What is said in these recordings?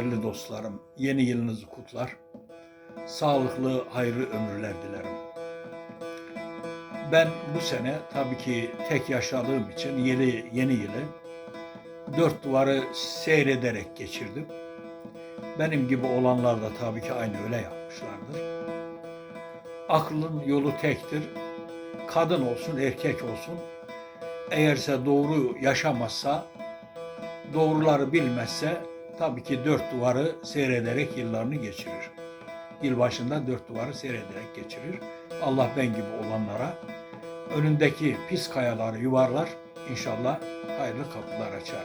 değerli dostlarım, yeni yılınızı kutlar. Sağlıklı, hayırlı ömürler dilerim. Ben bu sene tabii ki tek yaşadığım için yeni, yeni yılı dört duvarı seyrederek geçirdim. Benim gibi olanlar da tabii ki aynı öyle yapmışlardır. Aklın yolu tektir. Kadın olsun, erkek olsun. Eğerse doğru yaşamazsa, doğruları bilmezse tabii ki dört duvarı seyrederek yıllarını geçirir. Yılbaşında dört duvarı seyrederek geçirir. Allah ben gibi olanlara önündeki pis kayaları yuvarlar. İnşallah hayırlı kapılar açar.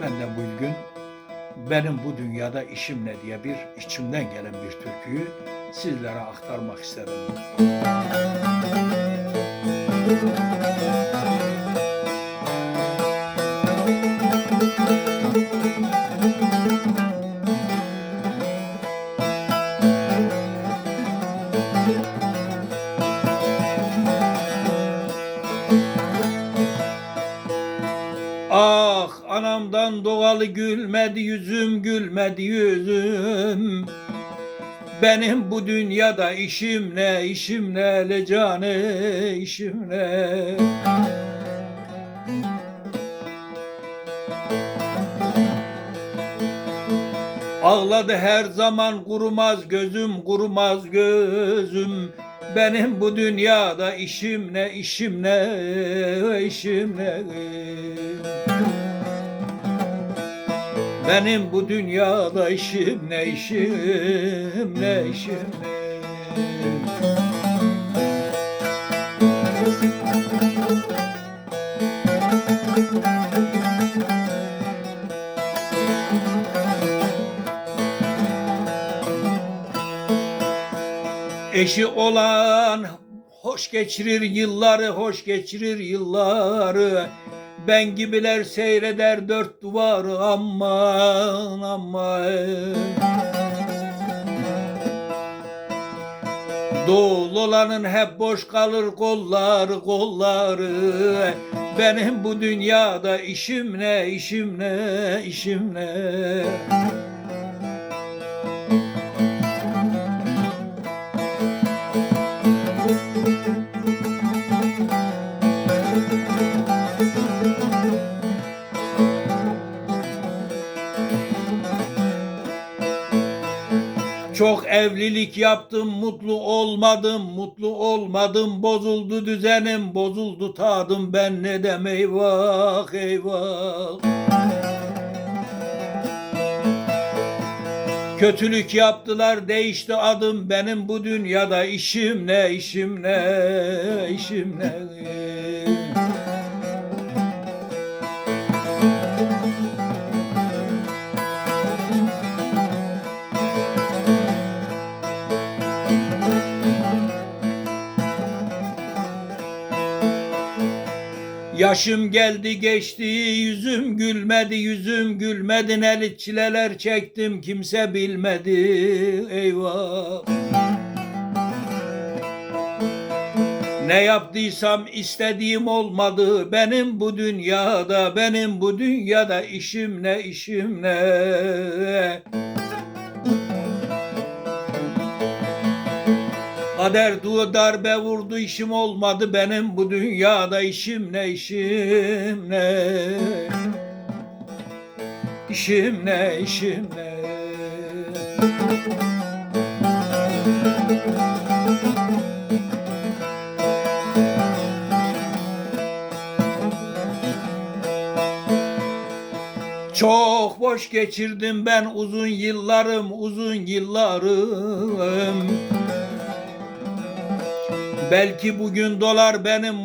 Ben de bugün benim bu dünyada işim ne diye bir içimden gelen bir türküyü sizlere aktarmak istedim. Ah anamdan doğalı gülmedi yüzüm gülmedi yüzüm. Benim bu dünyada işim ne işim ne le cane işim ne? Ağladı her zaman kurumaz gözüm kurumaz gözüm. Benim bu dünyada işim ne işim ne işim ne Benim bu dünyada işim ne işim ne işim ne Eşi olan hoş geçirir yılları, hoş geçirir yılları. Ben gibiler seyreder dört duvarı aman aman. Dolu olanın hep boş kalır kolları kolları. Benim bu dünyada işim ne, işim ne, işim ne. Çok evlilik yaptım, mutlu olmadım, mutlu olmadım, bozuldu düzenim, bozuldu tadım, ben ne dem eyvah eyvah. Kötülük yaptılar, değişti adım, benim bu dünyada işim ne, işim ne, işim ne. Yaşım geldi geçti yüzüm gülmedi yüzüm gülmedi. Neli çileler çektim kimse bilmedi. Eyvah. Ne yaptıysam istediğim olmadı. Benim bu dünyada benim bu dünyada işim ne işim ne Kader du darbe vurdu işim olmadı benim. Bu dünyada işim ne işim ne? İşim ne işim ne? Çok boş geçirdim ben uzun yıllarım uzun yıllarım Belki bugün dolar benim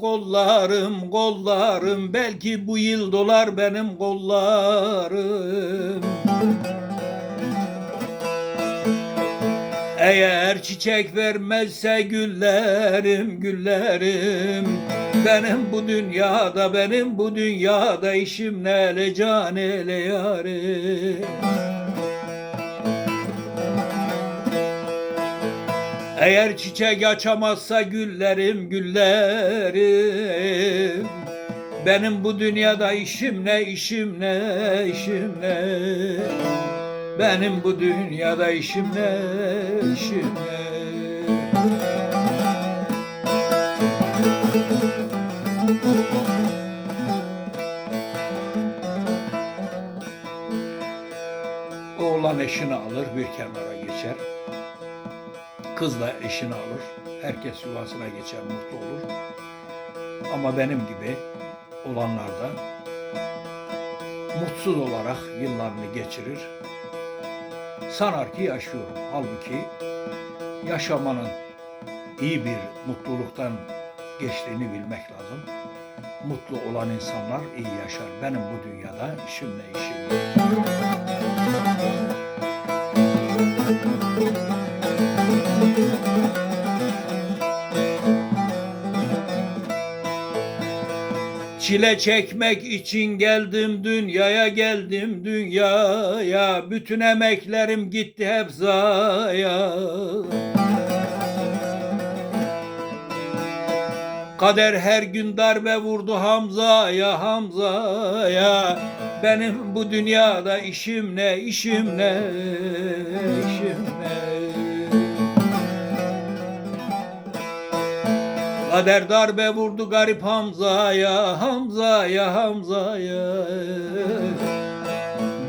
kollarım, kollarım. Belki bu yıl dolar benim kollarım. Eğer çiçek vermezse güllerim, güllerim. Benim bu dünyada, benim bu dünyada işim ne le can ele yarim. Eğer çiçek açamazsa güllerim güllerim Benim bu dünyada işim ne işim ne işim ne Benim bu dünyada işim ne, işim ne? Oğlan eşini alır, bir kenara geçer. Kız da eşini alır. Herkes yuvasına geçer, mutlu olur. Ama benim gibi olanlar da mutsuz olarak yıllarını geçirir. Sanar ki yaşıyorum. Halbuki yaşamanın iyi bir mutluluktan geçtiğini bilmek lazım. Mutlu olan insanlar iyi yaşar. Benim bu dünyada işim ne işim ne? Çile çekmek için geldim dünyaya geldim dünyaya. Bütün emeklerim gitti hep zaya. Kader her gün darbe vurdu Hamza'ya Hamza'ya. Benim bu dünyada işim ne işim ne işim Kader darbe vurdu garip Hamza'ya, Hamza'ya, Hamza'ya.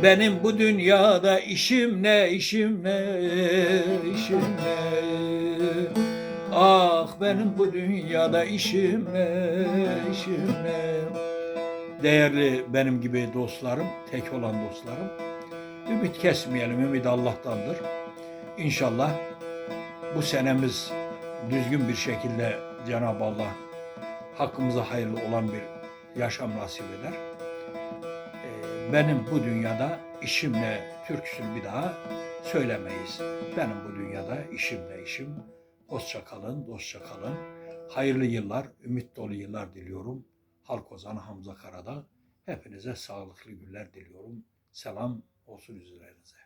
Benim bu dünyada işim ne, işim ne, işim ne. Ah benim bu dünyada işim ne, işim ne. Değerli benim gibi dostlarım, tek olan dostlarım. Ümit kesmeyelim, ümit Allah'tandır. İnşallah bu senemiz düzgün bir şekilde Cenab-ı Allah hakkımıza hayırlı olan bir yaşam nasip eder. Ee, Benim bu dünyada işimle türküsünü bir daha söylemeyiz. Benim bu dünyada işimle işim. Hoşça kalın, dostça kalın. Hayırlı yıllar, ümit dolu yıllar diliyorum. Halk Ozanı Hamza Karada. Hepinize sağlıklı günler diliyorum. Selam olsun üzerinize.